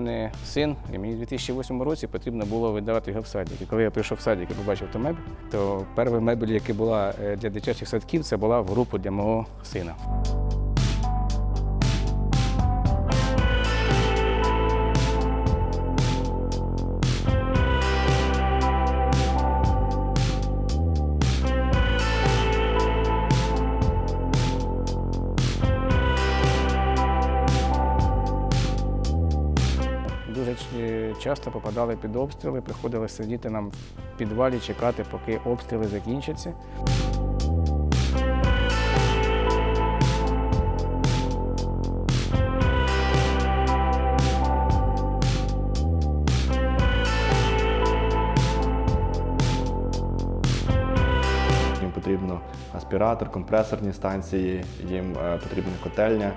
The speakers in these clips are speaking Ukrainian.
мене син, і мені в 2008 році потрібно було видавати його в садик. І коли я прийшов в садик і побачив ту мебель, то перша мебель, яка була е, для дитячих садків, це була в групу для мого сина. Часто попадали під обстріли, приходилося сидіти нам в підвалі, чекати, поки обстріли закінчаться. Потрібно аспіратор, компресорні станції, їм е, потрібна котельня,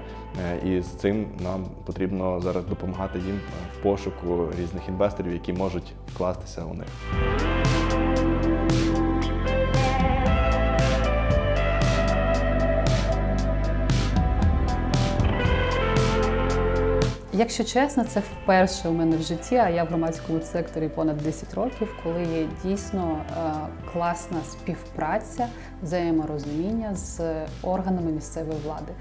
е, і з цим нам потрібно зараз допомагати їм в пошуку різних інвесторів, які можуть вкластися у них. Якщо чесно, це вперше у мене в житті, а я в громадському секторі понад 10 років, коли є дійсно е, класна співпраця, взаєморозуміння з органами місцевої влади.